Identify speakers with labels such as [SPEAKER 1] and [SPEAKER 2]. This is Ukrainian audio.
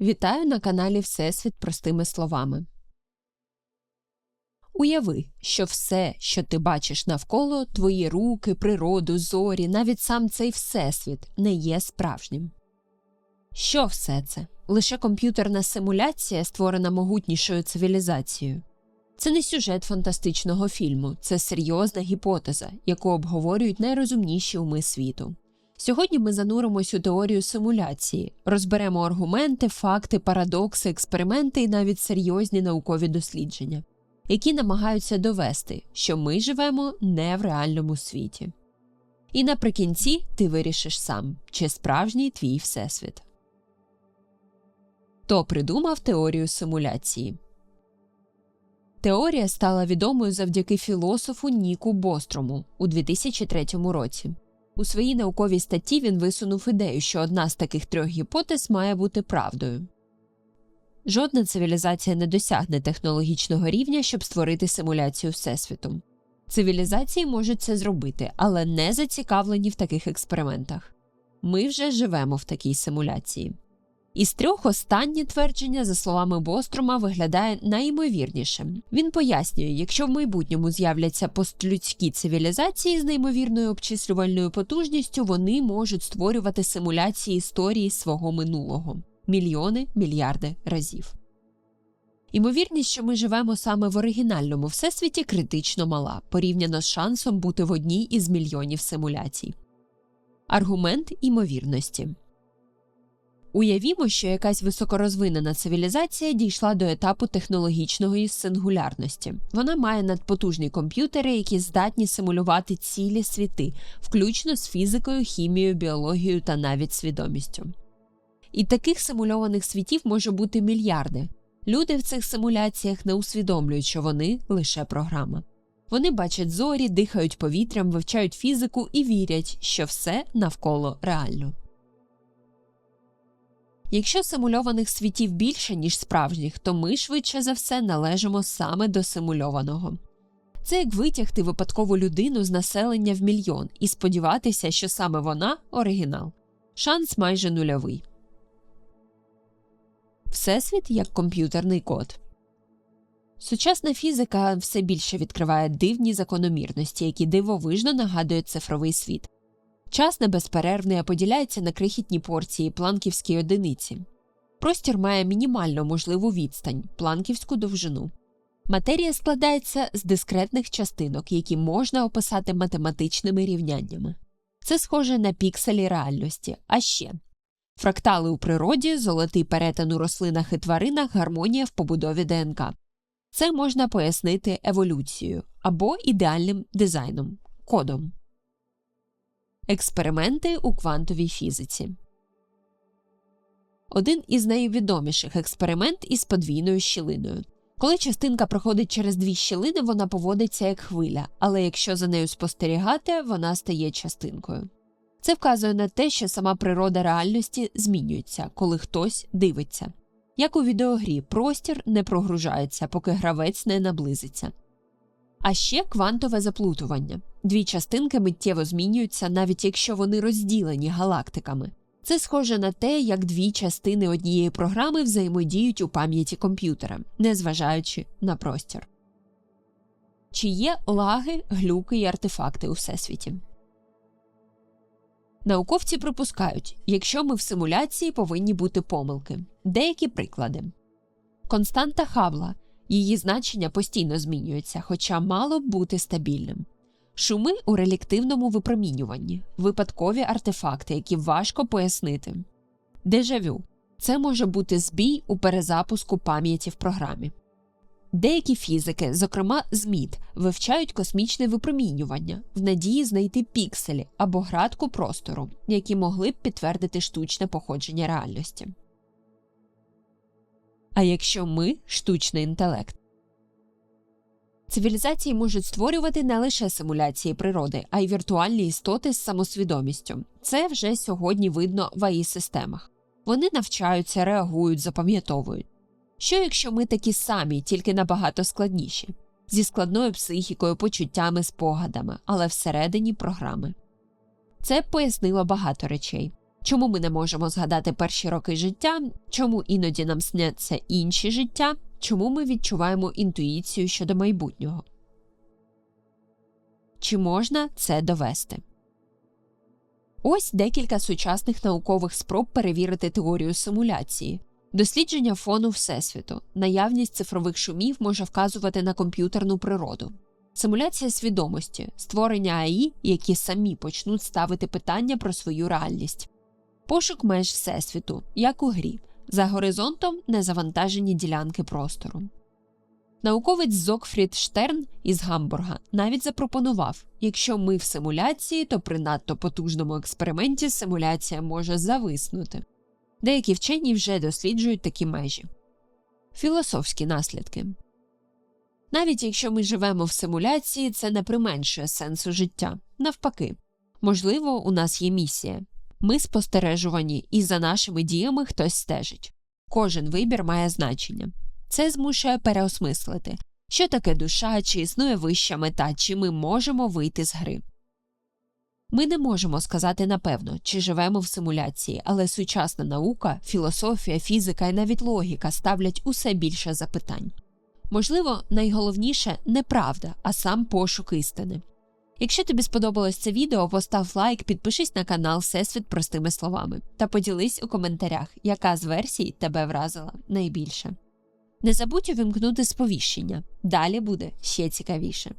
[SPEAKER 1] Вітаю на каналі Всесвіт простими словами. Уяви, що все, що ти бачиш навколо, твої руки, природу, зорі, навіть сам цей всесвіт не є справжнім. Що все це? Лише комп'ютерна симуляція, створена могутнішою цивілізацією. Це не сюжет фантастичного фільму, це серйозна гіпотеза, яку обговорюють найрозумніші уми світу. Сьогодні ми зануримось у теорію симуляції, розберемо аргументи, факти, парадокси, експерименти і навіть серйозні наукові дослідження, які намагаються довести, що ми живемо не в реальному світі. І наприкінці ти вирішиш сам, чи справжній твій всесвіт. Хто придумав теорію симуляції? Теорія стала відомою завдяки філософу Ніку Бострому у 2003 році. У своїй науковій статті він висунув ідею, що одна з таких трьох гіпотез має бути правдою. Жодна цивілізація не досягне технологічного рівня, щоб створити симуляцію Всесвіту. Цивілізації можуть це зробити, але не зацікавлені в таких експериментах. Ми вже живемо в такій симуляції. Із трьох останнє твердження, за словами Бострома, виглядає найімовірнішим. Він пояснює, якщо в майбутньому з'являться постлюдські цивілізації з неймовірною обчислювальною потужністю, вони можуть створювати симуляції історії свого минулого мільйони мільярди разів. Імовірність, що ми живемо саме в оригінальному всесвіті, критично мала, порівняно з шансом бути в одній із мільйонів симуляцій. Аргумент імовірності. Уявімо, що якась високорозвинена цивілізація дійшла до етапу технологічної сингулярності. Вона має надпотужні комп'ютери, які здатні симулювати цілі світи, включно з фізикою, хімією, біологією та навіть свідомістю. І таких симульованих світів може бути мільярди. Люди в цих симуляціях не усвідомлюють, що вони лише програма. Вони бачать зорі, дихають повітрям, вивчають фізику і вірять, що все навколо реально. Якщо симульованих світів більше, ніж справжніх, то ми швидше за все належимо саме до симульованого. Це як витягти випадкову людину з населення в мільйон і сподіватися, що саме вона оригінал. Шанс майже нульовий. Всесвіт як комп'ютерний код. Сучасна фізика все більше відкриває дивні закономірності, які дивовижно нагадують цифровий світ. Час небезперервний, а поділяється на крихітні порції планківській одиниці. Простір має мінімально можливу відстань планківську довжину. Матерія складається з дискретних частинок, які можна описати математичними рівняннями. Це схоже на пікселі реальності, а ще фрактали у природі, золотий перетин у рослинах і тваринах, гармонія в побудові ДНК. Це можна пояснити еволюцією або ідеальним дизайном кодом. Експерименти у квантовій фізиці. Один із найвідоміших експеримент із подвійною щілиною. Коли частинка проходить через дві щілини, вона поводиться як хвиля, але якщо за нею спостерігати, вона стає частинкою. Це вказує на те, що сама природа реальності змінюється, коли хтось дивиться. Як у відеогрі, простір не прогружається, поки гравець не наблизиться. А ще квантове заплутування. Дві частинки миттєво змінюються, навіть якщо вони розділені галактиками. Це схоже на те, як дві частини однієї програми взаємодіють у пам'яті комп'ютера, незважаючи на простір. Чи є лаги, глюки і артефакти у всесвіті? Науковці припускають, якщо ми в симуляції повинні бути помилки. Деякі приклади константа Хабла Її значення постійно змінюється, хоча мало б бути стабільним. Шуми у реліктивному випромінюванні, випадкові артефакти, які важко пояснити. Дежавю це може бути збій у перезапуску пам'яті в програмі. Деякі фізики, зокрема ЗМІД, вивчають космічне випромінювання в надії знайти пікселі або градку простору, які могли б підтвердити штучне походження реальності. А якщо ми штучний інтелект. Цивілізації можуть створювати не лише симуляції природи, а й віртуальні істоти з самосвідомістю. Це вже сьогодні видно в АІ системах. Вони навчаються, реагують, запам'ятовують. Що якщо ми такі самі, тільки набагато складніші, зі складною психікою, почуттями, спогадами, але всередині програми. Це пояснило багато речей чому ми не можемо згадати перші роки життя, чому іноді нам сняться інші життя, чому ми відчуваємо інтуїцію щодо майбутнього. Чи можна це довести? Ось декілька сучасних наукових спроб перевірити теорію симуляції. Дослідження фону Всесвіту. Наявність цифрових шумів може вказувати на комп'ютерну природу. Симуляція свідомості, створення АІ, які самі почнуть ставити питання про свою реальність. Пошук меж Всесвіту, як у грі. За горизонтом незавантажені ділянки простору. Науковець Зокфрід Штерн із Гамбурга навіть запропонував якщо ми в симуляції, то при надто потужному експерименті симуляція може зависнути. Деякі вчені вже досліджують такі межі. Філософські наслідки навіть якщо ми живемо в симуляції, це не применшує сенсу життя. Навпаки, можливо, у нас є місія. Ми спостережувані, і за нашими діями хтось стежить. Кожен вибір має значення. Це змушує переосмислити, що таке душа, чи існує вища мета, чи ми можемо вийти з гри. Ми не можемо сказати напевно, чи живемо в симуляції, але сучасна наука, філософія, фізика і навіть логіка ставлять усе більше запитань. Можливо, найголовніше не правда, а сам пошук істини. Якщо тобі сподобалось це відео, постав лайк, підпишись на канал Всесвіт простими словами та поділись у коментарях, яка з версій тебе вразила найбільше. Не забудь увімкнути сповіщення. Далі буде ще цікавіше.